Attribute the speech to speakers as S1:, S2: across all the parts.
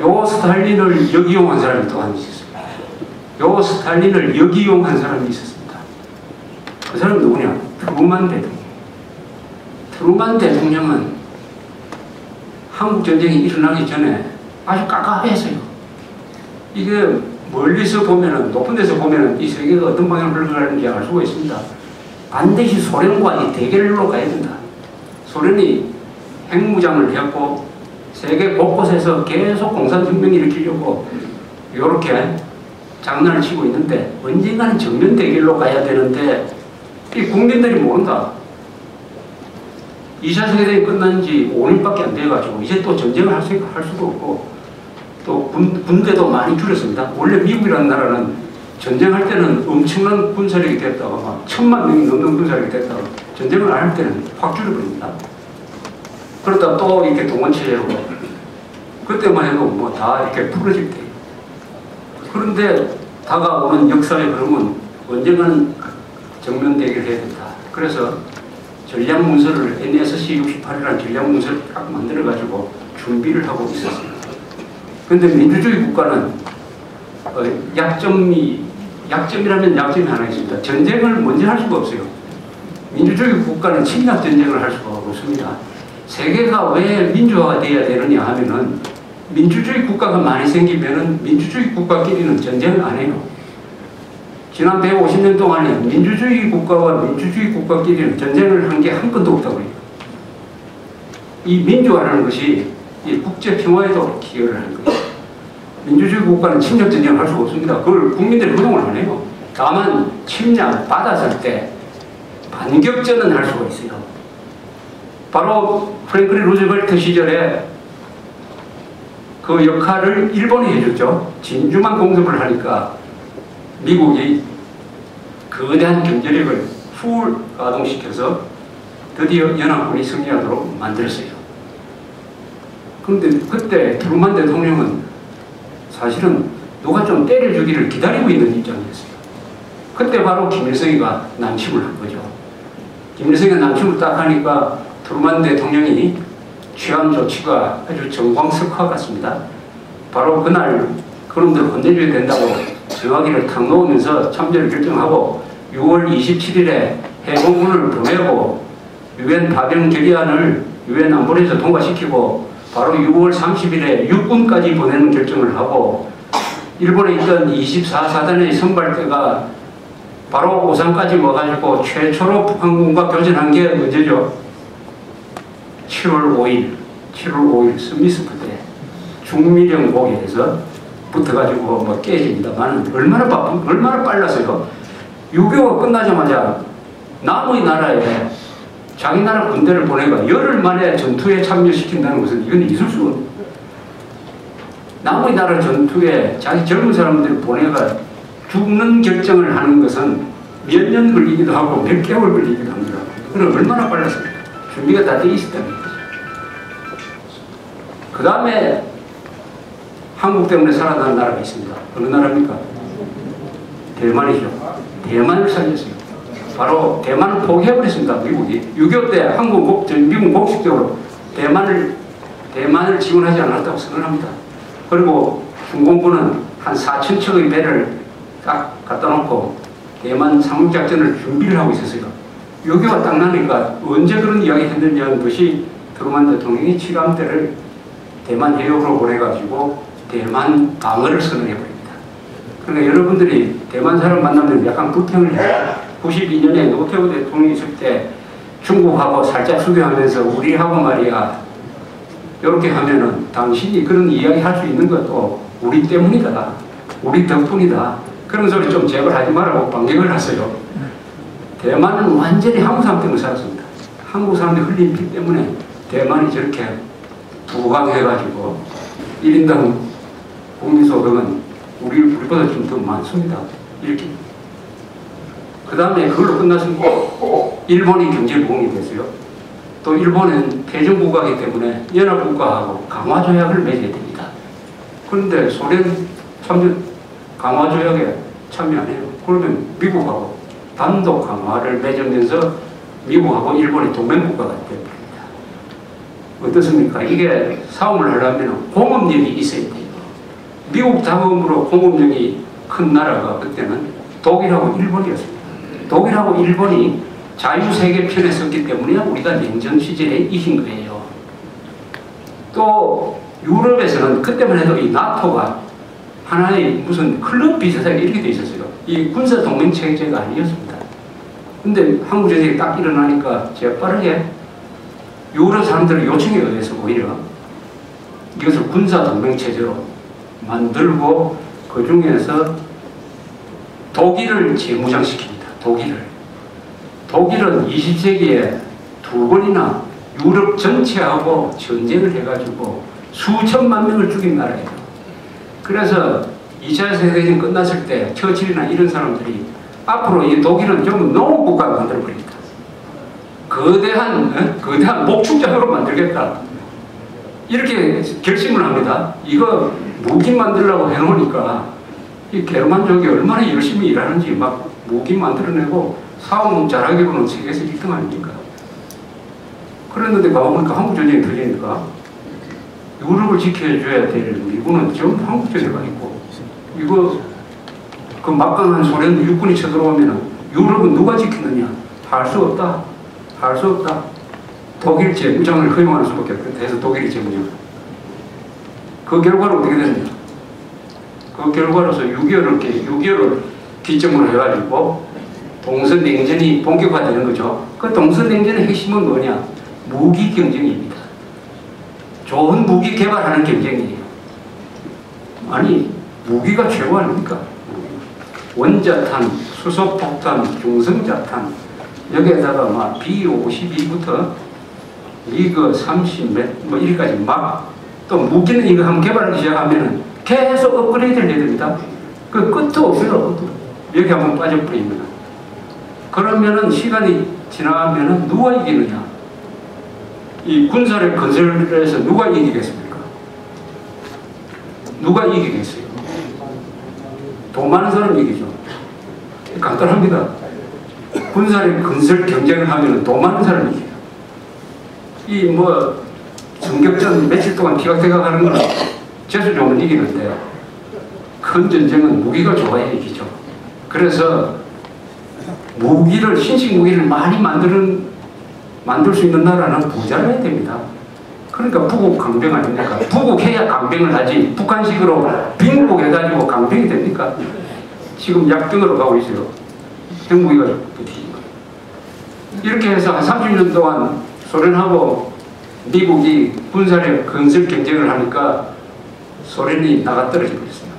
S1: 요 스탈린을 역이용한 사람이 또한 있었습니다. 요 스탈린을 역이용한 사람이 있었습니다. 그 사람이 누구냐? 트루만 대통령. 트루만 대통령은 한국 전쟁이 일어나기 전에 아주 깝깝했어요. 이게 멀리서 보면은 높은 데서 보면은 이 세계가 어떤 방향으로 흘러가는지 알 수가 있습니다. 반드시 소련과 이 대결로 가야 된다. 소련이 핵무장을 했고 세계 곳곳에서 계속 공산혁명 일으키려고 이렇게 장난을 치고 있는데 언젠가는 정면 대결로 가야 되는데 이 국민들이 모른다. 2차 세계대전이 끝난 지 5년밖에 안 돼가지고 이제 또 전쟁을 할, 수, 할 수도 없고 또 군, 군대도 많이 줄였습니다. 원래 미국이라는 나라는 전쟁할 때는 엄청난 군사력이 됐다가 막 천만 명이 넘는 군사력이 됐다가 전쟁을 안 할 때는 확 줄여버립니다. 그러다 또 이렇게 동원체제로 그때만 해도 뭐 다 이렇게 풀어질 때 그런데 다가오는 역사의 흐름은 언젠가는 정면 대결 해야 된다. 그래서 전략 문서를 NSC 68이라는 전략 문서를 딱 만들어 가지고 준비를 하고 있었어요. 그런데 민주주의 국가는 어, 약점이 약점이라면 약점이 하나 있습니다. 전쟁을 먼저 할 수가 없어요. 민주주의 국가는 침략 전쟁을 할 수가 없습니다. 세계가 왜 민주화가 돼야 되느냐 하면은 민주주의 국가가 많이 생기면은 민주주의 국가끼리는 전쟁을 안 해요. 지난 150년 동안에 민주주의 국가와 민주주의 국가끼리는 전쟁을 한 게 한 건도 없다고 해요. 이 민주화라는 것이 이 국제 평화에도 기여를 하는 거예요. 민주주의 국가는 침략 전쟁을 할 수가 없습니다. 그걸 국민들이 허용을 안 해요. 다만 침략 받았을 때 반격전은 할 수가 있어요. 바로 프랭클린 루즈벨트 시절에 그 역할을 일본이 해줬죠. 진주만 공습을 하니까 미국이 거대한 경제력을 풀 가동시켜서 드디어 연합군이 승리하도록 만들었어요. 그런데 그때 트루만 대통령은 사실은 누가 좀 때려주기를 기다리고 있는 입장이었어요. 그때 바로 김일성이가 남침을 한 거죠. 김일성이 남침을 딱 하니까 트루만 대통령이 취한 조치가 아주 정광석화 같습니다. 바로 그날 그놈들 혼내줘야 된다고 정하기를 탁 놓으면서 참전을 결정하고 6월 27일에 해공군을 보내고 유엔 파병 결의안을 유엔 안보리에서 통과시키고 바로 6월 30일에 육군까지 보내는 결정을 하고 일본에 있던 24사단의 선발대가 바로 오산까지 와가지고 최초로 북한군과 교전한 게 언제죠? 7월 5일, 7월 5일 스미스 부대 중미령 고개에서 붙어가지고 뭐 깨집니다만 얼마나 바쁜, 얼마나 빨랐어요. 6.25가 끝나자마자 남의 나라에 자기 나라 군대를 보내가 열흘 만에 전투에 참여시킨다는 것은 이건 있을 수 없는 남의 나라 전투에 자기 젊은 사람들을 보내가 죽는 결정을 하는 것은 몇 년 걸리기도 하고 몇 개월 걸리기도 합니다. 그럼 얼마나 빨랐습니까? 준비가 다 돼 있었다는 거죠. 그 다음에 한국 때문에 살아나는 나라가 있습니다. 어느 나라입니까? 대만이죠. 대만을 살렸어요. 바로 대만을 포기해버렸습니다. 미국이. 6.25 때 한국 복, 미국 공식적으로 대만을, 대만을 지원하지 않았다고 선언합니다. 그리고 중공군은 한 4천 척의 배를 딱 갖다 놓고 대만 상륙작전을 준비를 하고 있었어요. 6.25가 딱 나니까 언제 그런 이야기 했느냐는 것이 트루만 대통령이 칠암 때를 대만 해역으로 보내가지고 대만 방어를 선언해 버립니다. 그러니까 여러분들이 대만 사람 만나면 약간 불평을 해요. 92년에 노태우 대통령이 있을 때 중국하고 살짝 수교하면서 우리하고 말이야 이렇게 하면은 당신이 그런 이야기 할 수 있는 것도 우리 때문이다. 우리 덕분이다. 그런 소리 좀 제발 하지 말라고 반격을 하세요. 대만은 완전히 한국 사람 때문에 살았습니다. 한국 사람들이 흘린 피 때문에 대만이 저렇게 부강해가지고 1인당 국민소득은 우리, 우리보다 좀 더 많습니다. 이렇게. 그 다음에 그걸로 끝났습니다. 일본이 경제부흥이 됐어요. 또 일본은 패전국가이기 때문에 연합국가하고 강화조약을 맺어야 됩니다. 그런데 소련 참여, 강화조약에 참여 안 해요. 그러면 미국하고 단독 강화를 맺으면서 미국하고 일본이 동맹국가가 됩니다. 어떻습니까? 이게 싸움을 하려면 공업력이 있어야 돼요. 미국 다음으로 공업력이 큰 나라가 그때는 독일하고 일본이었습니다. 독일하고 일본이 자유세계 편에 섰기 때문에 우리가 냉전 시절에 이긴 거예요. 또 유럽에서는 그때만 해도 이 나토가 하나의 무슨 클럽 비슷하게 이렇게 돼 있었어요. 이 군사 동맹 체제가 아니었습니다. 근데 한국 전쟁이 딱 일어나니까 제가 빠르게 유럽 사람들의 요청에 의해서 오히려 이것을 군사 동맹 체제로 만들고 그 중에서 독일을 재무장시킵니다. 독일을. 독일은 20세기에 두 번이나 유럽 전체하고 전쟁을 해가지고 수천만 명을 죽인 나라예요. 그래서 2차 세계대전 끝났을 때 처칠이나 이런 사람들이 앞으로 이 독일은 좀 농업 국가를 만들어버립니다. 거대한, 어? 거대한 목축장으로 만들겠다. 이렇게 결심을 합니다. 이거 무기 만들려고 해놓으니까 이 게르만족이 얼마나 열심히 일하는지 막 무기 만들어내고 사업 잘하기로는 세계에서 1등 아닙니까? 그랬는데 가보니까 한국 전쟁이 터지니까 유럽을 지켜줘야 될 미군은 전부 한국 전에 가 있고 이거 그 막강한 소련 육군이 쳐들어오면 유럽은 누가 지키느냐? 할 수 없다. 할수 없다. 독일 재무장을 허용하는 수밖에 없다. 해서 독일이 재무장. 그 결과로 어떻게 됐느냐? 그 결과로서 6.25를, 6.25를 기점으로 해가지고 동서냉전이 본격화되는 거죠. 그 동서냉전의 핵심은 뭐냐? 무기 경쟁입니다. 좋은 무기 개발하는 경쟁이에요. 아니, 무기가 최고 아닙니까? 원자탄, 수소폭탄, 중성자탄, 여기에다가 막 B52부터 미그 30, 뭐 이리까지 막 또 무기는 이거 한번 개발하기 시작하면 계속 업그레이드를 해야 됩니다. 그 끝도 없어요. 여기 한번 빠져버립니다. 그러면은 시간이 지나가면은 누가 이기느냐? 이 군사력 건설에서 누가 이기겠습니까? 누가 이기겠어요? 돈 많은 사람이 이기죠. 간단합니다. 군사력 건설 경쟁을 하면 돈 많은 사람이 이겨요. 이뭐 전격전 며칠 동안 티격태격 하는 거는 재수 좋으면 이기는데 큰 전쟁은 무기가 좋아야 이기죠. 그래서 무기를 신식 무기를 많이 만드는 만들 수 있는 나라는 부자라야 됩니다. 그러니까 북극 강병 아닙니까? 북극 해야 강병을 하지 북한식으로 빙국 해가지고 강병이 됩니까? 지금 약병으로 가고 있어요. 핵무기가 버티니까. 이렇게 해서 한 30년 동안 소련하고 미국이 군사력 건설 경쟁을 하니까 소련이 나가 떨어져 버렸어요.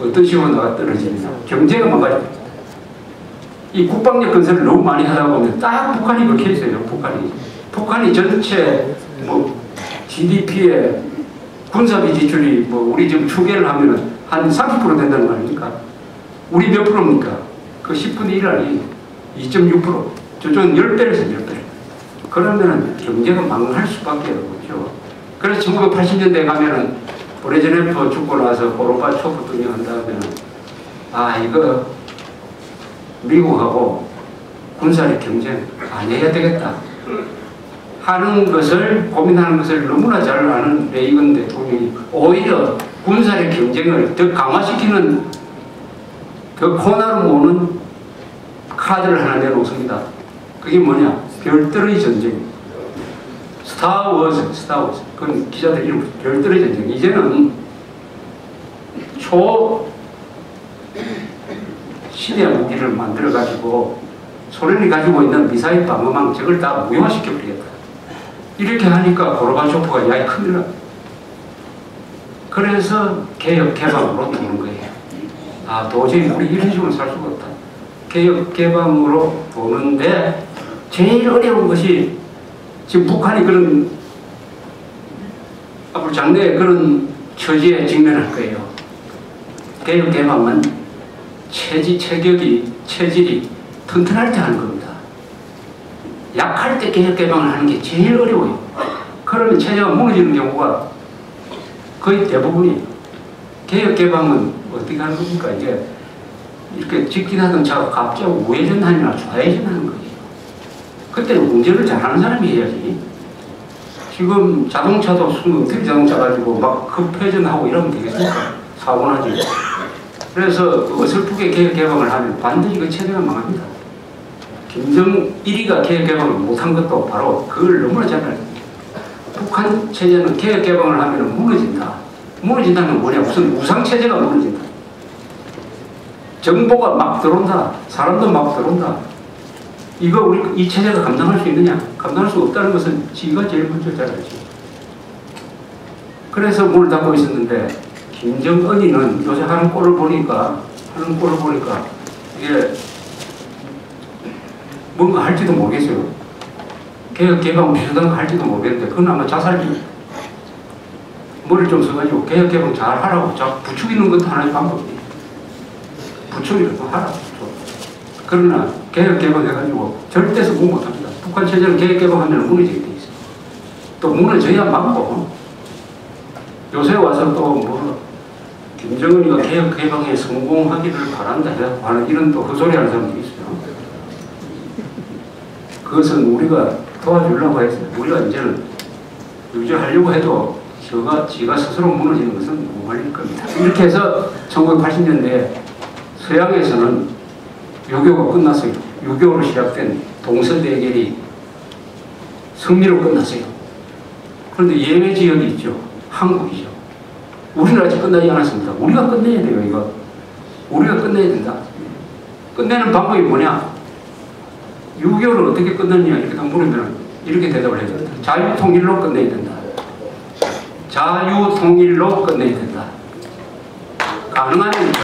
S1: 어떤 식으로 나가 떨어지느냐. 경제가 망가집니다. 이 국방력 건설을 너무 많이 하다 보면 딱 북한이 그렇게 있어요. 북한이. 북한이 전체 뭐 GDP의 군사비 지출이 뭐 우리 지금 추계를 하면은 한 30% 된다는 거 아닙니까? 우리 몇 프로입니까? 그 10분의 1 아니 2.6% 저쪽은 10배를 써 10배. 그러면은 경제가 망할 수밖에 없죠. 그래서 1980년대 가면은 브레즈네프 죽고 나서 고르바초프 등이 한 다음에는 아 이거 미국하고 군사력 경쟁 안 해야 되겠다. 하는 것을 고민하는 것을 너무나 잘 아는 레이건 대통령이 오히려 군사력 경쟁을 더 강화시키는 그 코너로 모는 카드를 하나 내놓습니다. 그게 뭐냐? 별들의 전쟁. 스타워즈, 스타워즈. 그건 기자들 이름, 별들의 전쟁. 이제는 초 시대 무기를 만들어가지고 소련이 가지고 있는 미사일 방어망 저걸 다 무효화시켜버리겠다. 이렇게 하니까 고르바초프가 야이 큰일 나. 그래서 개혁 개방으로 도는 거예요. 아 도저히 우리 이런 식으로 살 수가 없다. 개혁 개방으로 도는데 제일 어려운 것이 지금 북한이 그런 앞으로 장래에 그런 처지에 직면할 거예요. 개혁 개방은 체지 체격이 체질이 튼튼할 때 하는 겁니다. 약할 때 개혁 개방을 하는 게 제일 어려워요. 그러면 체제가 무너지는 경우가 거의 대부분이 개혁 개방은 어떻게 하는 겁니까? 이제 이렇게 직진하던 차가 갑자기 우회전하느냐 좌회전하는 거예요. 그때는 운전을 잘하는 사람이 해야지. 지금 자동차도 순 어떻게 자동차 가지고 막 급회전하고 이러면 되겠습니까? 사고 나 지. 그래서 그 어설프게 개혁 개방을 하면 반드시 그 체제가 망합니다. 김정일이가 개혁 개방을 못한 것도 바로 그걸 너무나 잘 알죠. 북한 체제는 개혁 개방을 하면 무너진다. 무너진다는 건 뭐냐? 무슨 우상 체제가 무너진다. 정보가 막 들어온다. 사람도 막 들어온다. 이거 우리 이 체제가 감당할 수 있느냐? 감당할 수 없다는 것은 지가 제일 먼저 잘 알지. 그래서 문을 닫고 있었는데 김정은이는 요새 하는 꼴을 보니까 하는 꼴을 보니까 이게 뭔가 할지도 모르겠어요. 개혁 개방 비슷한 거 할지도 모르겠는데 그건 아마 자살이 머 리를 좀 써가지고 개혁 개방 잘 하라고 자 부추기는 것도 하나의 방법이에요. 부추기라도 하라고. 그러나 개혁 개방해가지고 절대 성공 못합니다. 북한 체제는 개혁 개방하면 무너지게 돼 있어요. 또 무너져야 막고 요새 와서 또뭐 김정은이가 개혁 개방에 성공하기를 바란다 하는 이런 또 헛소리 하는 사람들이 있어요. 그것은 우리가 도와주려고 해서 우리가 이제는 유지하려고 해도 저가 지가 스스로 무너지는 것은 무말릴 겁니다. 이렇게 해서 1980년대 서양에서는 유교가 끝났어요. 유교로 시작된 동서 대결이 승리로 끝났어요. 그런데 예외 지역이 있죠. 한국이죠. 우리는 아직 끝나지 않았습니다. 우리가 끝내야 돼요, 이거. 우리가 끝내야 된다. 끝내는 방법이 뭐냐? 유교를 어떻게 끝냈냐? 이렇게 딱 물으면 이렇게 대답을 된다. 자유통일로 끝내야 된다. 자유통일로 끝내야 된다. 가능한